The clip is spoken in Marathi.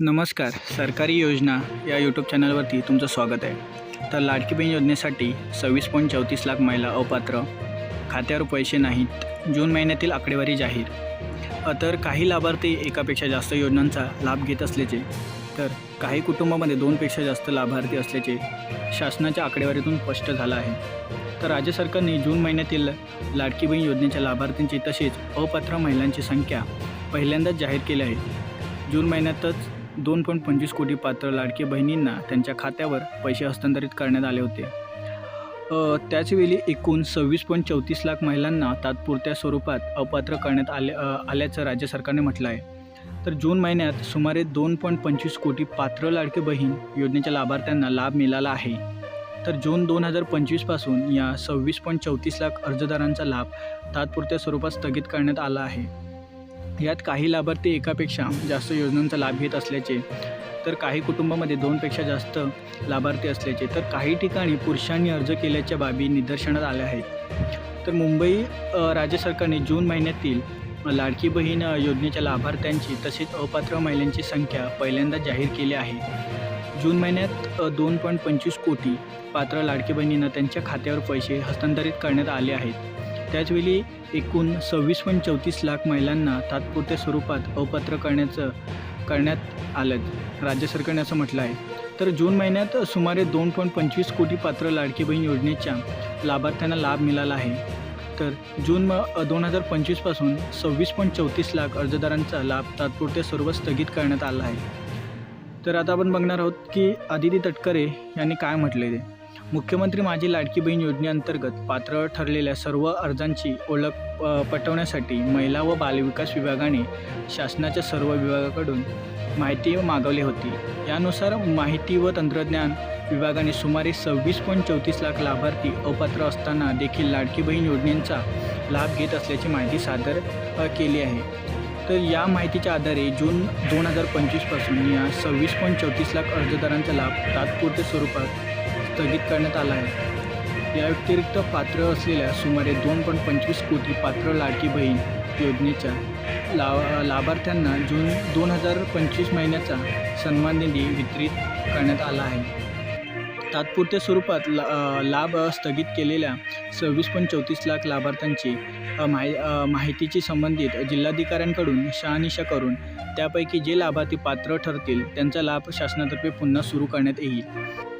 नमस्कार सरकारी योजना या यूट्यूब चॅनलवरती तुमचं स्वागत आहे. तर लाडकी बहीण योजनेसाठी सव्वीस पॉईंट चौतीस लाख महिला अपात्र खात्यावर पैसे नाहीत जून महिन्यातील आकडेवारी जाहीर. तर काही लाभार्थी एकापेक्षा जास्त योजनांचा लाभ घेत असल्याचे तर काही कुटुंबामध्ये दोनपेक्षा जास्त लाभार्थी असल्याचे शासनाच्या आकडेवारीतून स्पष्ट झालं आहे. तर राज्य सरकारने जून महिन्यातील लाडकी बहीण योजनेच्या लाभार्थींची तसेच अपात्र महिलांची संख्या पहिल्यांदाच जाहीर केली आहे. जून महिन्यातच दोन पॉईंट पंचवीस कोटी पात्र लाडकी बहिणींना त्यांच्या खात्यावर पैसे हस्तांतरित करण्यात आले होते. त्याचवेळी एकूण सव्वीस पॉईंट चौतीस लाख महिलांना तात्पुरत्या स्वरूपात अपात्र करण्यात आले आल्याचं राज्य सरकारने म्हटलं आहे. तर जून महिन्यात सुमारे दोन पॉईंट पंचवीस कोटी पात्र लाडकी बहीण योजनेच्या लाभार्थ्यांना लाभ मिळाला आहे. तर जून दोन हजार पंचवीसपासून या सव्वीस पॉईंट चौतीस लाख अर्जदारांचा लाभ तात्पुरत्या स्वरूपात स्थगित करण्यात आला आहे. यात काही लाभार्थी एकापेक्षा जास्त योजनांचा लाभ घेत असल्याचे तर काही कुटुंबामध्ये दोनपेक्षा जास्त लाभार्थी असल्याचे तर काही ठिकाणी पुरुषांनी अर्ज केल्याच्या बाबी निदर्शनात आल्या आहेत. तर मुंबई राज्य सरकारने जून महिन्यातील लाडकी बहीण योजनेच्या लाभार्थ्यांची तसेच अपात्र महिलांची संख्या पहिल्यांदा जाहीर केली आहे. जून महिन्यात दोन पॉईंट पंचवीस कोटी पात्र लाडकी बहिणींना त्यांच्या खात्यावर पैसे हस्तांतरित करण्यात आले आहेत. त्याचवेळी एकूण सव्वीस पॉईंट चौतीस लाख महिलांना तात्पुरत्या स्वरूपात अपात्र करण्याचं करण्यात आलं. राज्य सरकारने असं म्हटलं आहे. तर जून महिन्यात सुमारे दोन पॉईंट पंचवीस कोटी पात्र लाडकी बहीण योजनेच्या लाभार्थ्यांना लाभ मिळाला आहे. तर जून म दोन हजार पंचवीसपासून सव्वीस पॉईंट चौतीस लाख अर्जदारांचा लाभ तात्पुरत्या स्वरूपात स्थगित करण्यात आला आहे. तर आता आपण बघणार आहोत की आदिती तटकरे यांनी काय म्हटले ते. मुख्यमंत्री माझी लाडकी बहीण योजनेअंतर्गत पात्र ठरलेल्या सर्व अर्जांची ओळख पटवण्यासाठी महिला व बालविकास विभागाने शासनाच्या सर्व विभागाकडून माहिती मागवली होती. यानुसार माहिती व तंत्रज्ञान विभागाने सुमारे सव्वीस पॉईंट चौतीस लाख लाभार्थी अपात्र असताना देखील लाडकी बहीण योजनेचा लाभ घेत असल्याची माहिती सादर केली आहे. तर या माहितीच्या आधारे जून दोन हजार पंचवीसपासून या सव्वीस पॉईंट चौतीस लाख अर्जदारांचा लाभ तात्पुरत्या स्वरूपात स्थगित करण्यात आला आहे. या व्यतिरिक्त पात्र असलेल्या सुमारे दोन पॉईंट पंचवीस कोटी पात्र लाडकी बहीण योजनेच्या ला लाभार्थ्यांना जून दोन हजार पंचवीस महिन्याचा सन्मान निधी वितरित करण्यात आला आहे. तात्पुरत्या स्वरूपात ला लाभ स्थगित केलेल्या सव्वीस पॉईंट चौतीस लाख लाभार्थ्यांची माहि माहितीची संबंधित जिल्हाधिकाऱ्यांकडून शहानिशा करून त्यापैकी जे लाभार्थी पात्र ठरतील त्यांचा लाभ शासनातर्फे पुन्हा सुरू करण्यात येईल.